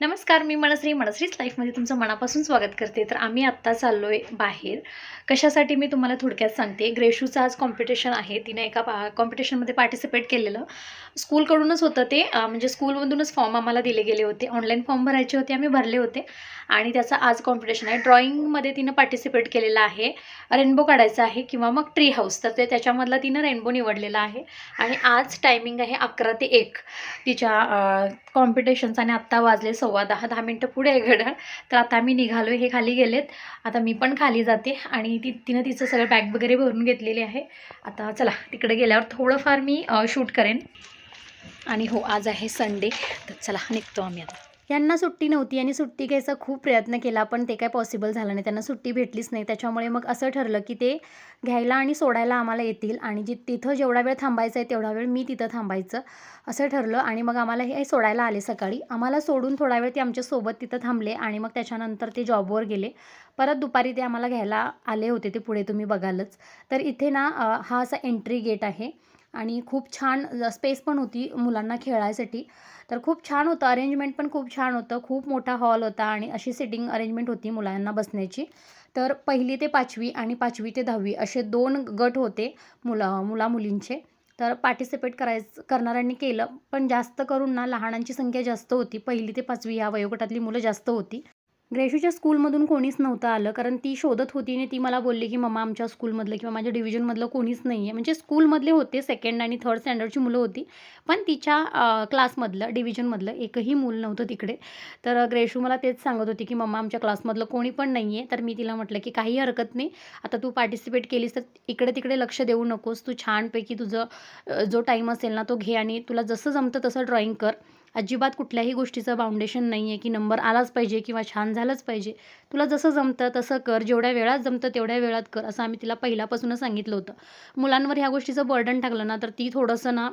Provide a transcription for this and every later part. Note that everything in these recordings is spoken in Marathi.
नमस्कार मी मनश्री. मनश्रीच लाईफमध्ये तुमचं मनापासून स्वागत करते. तर आम्ही आत्ता चाललो आहे बाहेर. कशासाठी मी तुम्हाला थोडक्यात सांगते. ग्रेशूचं आज कॉम्पिटिशन आहे. तिने एका पा कॉम्पिटिशनमध्ये पार्टिसिपेट केलेलं. स्कूलकडूनच होतं ते. म्हणजे स्कूलमधूनच फॉर्म आम्हाला दिले गेले होते. ऑनलाईन फॉर्म भरायचे होते. आम्ही भरले होते. आणि त्याचा आज कॉम्पिटिशन आहे. ड्रॉइंगमध्ये तिनं पार्टिसिपेट केलेलं आहे. रेनबो काढायचा आहे किंवा मग ट्री हाऊस. तर ते त्याच्यामधला तिनं रेनबो निवडलेला आहे. आणि आज टायमिंग आहे अकरा ते एक. तिच्या कॉम्पिटिशनचा आणि आत्ता वाजले सव्वा दहा दहा मिनटं पुढे आहे घड्याळ. तर आता आम्ही निघालो हे खाली गेलेत. आता मी पण खाली जाते आणि ती तिनं तिचं सगळं बॅग वगैरे भरून घेतलेली आहे. आता चला तिकडे गेल्यावर थोडंफार मी शूट करेन. आणि हो आज आहे संडे. तर चला निघतो आम्ही आता. यांना सुट्टी नव्हती आणि सुट्टी घ्यायचा खूप प्रयत्न केला पण ते काय पॉसिबल झालं नाही. त्यांना सुट्टी भेटलीच नाही. त्याच्यामुळे मग असं ठरलं की ते घ्यायला आणि सोडायला आम्हाला येतील आणि जी तिथं जेवढा वेळ थांबायचं आहे तेवढा वेळ मी तिथं थांबायचं असं ठरलं. आणि मग आम्हाला हे सोडायला आले सकाळी. आम्हाला सोडून थोडा वेळ ते आमच्यासोबत तिथं थांबले आणि मग त्याच्यानंतर ते जॉबवर गेले. परत दुपारी ते आम्हाला घ्यायला आले होते ते पुढे तुम्ही बघालच. तर इथे ना हा असा एंट्री गेट आहे. आणि खूप छान स्पेस पण होती मुलांना खेळायसाठी. तर खूप छान होतं. अरेंजमेंट पण खूप छान होतं. खूप मोठा हॉल होता आणि अशी सिटिंग अरेंजमेंट होती मुलांना बसण्याची. तर पहिली ते पाचवी आणि पाचवी ते दहावी असे दोन गट होते मुला मुला मुलींचे तर पार्टिसिपेट करायचं करणाऱ्यांनी केलं. पण जास्त करून ना लहानांची संख्या जास्त होती. पहिली ते पाचवी ह्या वयोगटातली मुलं जास्त होती. ग्रेशूच्या स्कूलमधून कोणीच नव्हतं आलं कारण ती शोधत होती आणि ती मला बोलली की मम्मा आमच्या स्कूलमधलं किंवा माझ्या डिव्हिजनमधलं कोणीच नाही आहे म्हणजे स्कूलमधले होते सेकंड आणि थर्ड स्टँडर्डची मुलं होती पण तिच्या क्लासमधलं डिव्हिजनमधलं एकही मूल नव्हतं तिकडे. तर ग्रेशू मला तेच सांगत होती की मम्मा आमच्या क्लासमधलं कोणी पण नाही आहे तर मी तिला म्हटलं की काही हरकत नाही. आता तू पार्टिसिपेट केलीस तर इकडे तिकडे लक्ष देऊ नकोस. तू छानपैकी तुझं जो टाईम असेल ना तो घे आणि तुला जसं जमतं तसं ड्रॉईंग कर. अजिबात कुठल्याही गोष्टीचं बाउंडेशन नाही आहे की नंबर आलाच पाहिजे किंवा छान झालंच पाहिजे. तुला जसं जमतं तसं कर जेवढ्या वेळात जमतं तेवढ्या वेळात कर असं आम्ही तिला पहिल्यापासूनच सांगितलं होतं. मुलांवर ह्या गोष्टीचं बर्डन टाकलं ना तर ती थोडंसं ना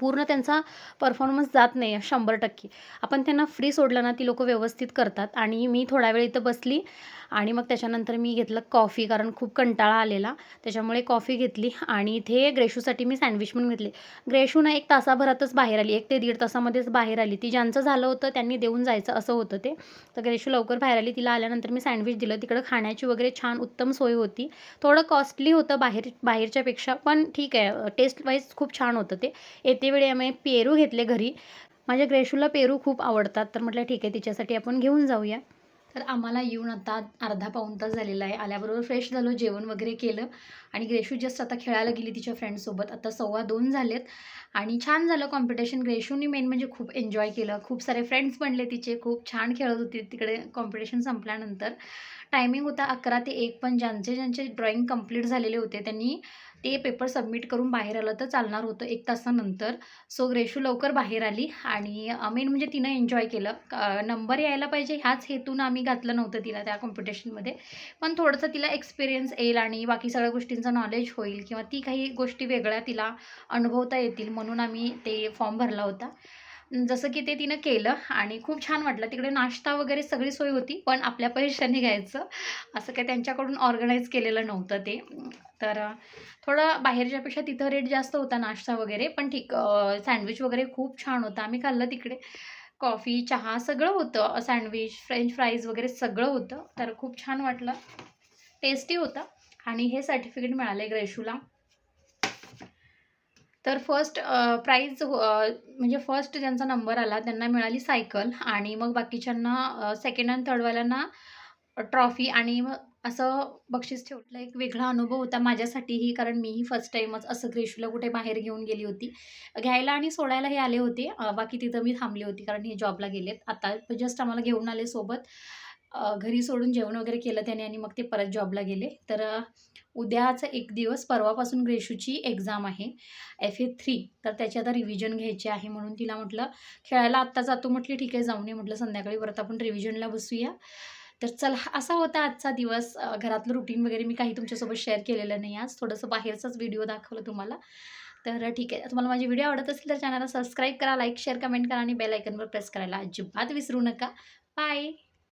पूर्ण त्यांचा परफॉर्मन्स जात नाही शंभर टक्के. आपण त्यांना फ्री सोडलं ना ती लोकं व्यवस्थित करतात. आणि मी थोडा वेळ इथं बसली आणि मग त्याच्यानंतर मी घेतलं कॉफी कारण खूप कंटाळा आलेला. त्याच्यामुळे कॉफी घेतली आणि इथे ग्रेशूसाठी मी सँडविच पण घेतले. ग्रेशू ना एक तासाभरातच बाहेर आली एक ते दीड तासामध्येच बाहेर आली. ती ज्यांचं झालं होतं त्यांनी देऊन जायचं असं होतं ते. तर ग्रेशू लवकर बाहेर आली तिला आल्यानंतर मी सँडविच दिलं. तिकडं खाण्याची वगैरे छान उत्तम सोय होती. थोडं कॉस्टली होतं बाहेर बाहेरच्यापेक्षा पण ठीक आहे. टेस्ट वाईज खूप छान होतं ते. येते वेळी आम्ही पेरू घेतले घरी. माझ्या ग्रेशूला पेरू खूप आवडतात. तर म्हटलं ठीक आहे तिच्यासाठी आपण घेऊन जाऊया. तर आम्हाला येऊन आता अर्धा पाऊण तास झालेला आहे. आल्याबरोबर फ्रेश झालो जेवण वगैरे केलं. आणि ग्रेशू जस्ट आता खेळायला गेली तिच्या फ्रेंड्ससोबत आता सव्वा दोन झालेत. आणि छान झालं कॉम्पिटिशन ग्रेशूनी मेन म्हणजे खूप एन्जॉय केलं. खूप सारे फ्रेंड्स बनले तिचे. खूप छान खेळत होती तिकडे कॉम्पिटिशन संपल्यानंतर. टायमिंग होता अकरा ते एक पण. ज्यांचे ज्यांचे ड्रॉइंग कंप्लीट झालेले होते त्यांनी ते पेपर सबमिट करून बाहेर आलं तर चालणार होतं एक तासानंतर. सो ग्रेशू लवकर बाहेर आली आणि मेन म्हणजे तिनं एन्जॉय केलं. नंबर यायला पाहिजे. ह्याच हेतून आम्ही घातलं नव्हतं तिला त्या कॉम्पिटिशनमध्ये पण थोडंसं तिला एक्सपिरियन्स येईल आणि बाकी सगळ्या गोष्टींचं नॉलेज होईल किंवा ती काही गोष्टी वेगळ्या तिला अनुभवता येतील म्हणून आम्ही ते फॉर्म भरला होता. जसं की ते तिनं केलं आणि खूप छान वाटलं. तिकडे नाश्ता वगैरे सगळी सोय होती पण आपल्या पैशाने घ्यायचं. असं काही त्यांच्याकडून ऑर्गनाईज केलेलं नव्हतं ते. तर थोडं बाहेरच्यापेक्षा तिथं रेट जास्त होता नाश्ता वगैरे पण ठीक सँडविच वगैरे खूप छान होतं. आम्ही खाल्लं तिकडे. कॉफी चहा सगळं होतं. सँडविच फ्रेंच फ्राईज वगैरे सगळं होतं. तर खूप छान वाटलं. टेस्टी होतं. आणि हे सर्टिफिकेट मिळालं ग्रेशूला. तर फर्स्ट प्राईज म्हणजे फर्स्ट ज्यांचा नंबर आला त्यांना मिळाली सायकल आणि मग बाकीच्यांना सेकंड अँड थर्डवाल्यांना ट्रॉफी आणि मग असं बक्षीस ठेवलं. एक वेगळा अनुभव होता माझ्यासाठीही कारण मीही फर्स्ट टाईमच असं ग्रेशूला कुठे बाहेर घेऊन गेली होती. घ्यायला आणि सोडायला हे आले होते. बाकी तिथं मी थांबली होती कारण हे जॉबला गेलेत. आता जस्ट आम्हाला घेऊन आले सोबत. घरी सोडून जेवण वगैरे केलं त्याने आणि मग ते परत जॉबला गेले. तर उद्याचा एक दिवस परवापासून ग्रेशूची एक्झाम आहे एफ ए थ्री. तर त्याची आता रिव्हिजन घ्यायची आहे म्हणून तिला म्हटलं खेळायला आत्ता जातो म्हटली ठीक आहे जाऊन ये म्हटलं संध्याकाळी परत आपण रिव्हिजनला बसूया. तर चला असा होता आजचा दिवस. घरातलं रुटीन वगैरे मी काही तुमच्यासोबत शेअर केलेलं नाही आज. थोडंसं बाहेरचाच व्हिडिओ दाखवलं तुम्हाला. तर ठीक आहे. तुम्हाला माझी व्हिडिओ आवडत असेल तर चॅनलला सबस्क्राईब करा लाईक शेअर कमेंट करा आणि बेल आयकनवर प्रेस करायला अजिबात विसरू नका. बाय!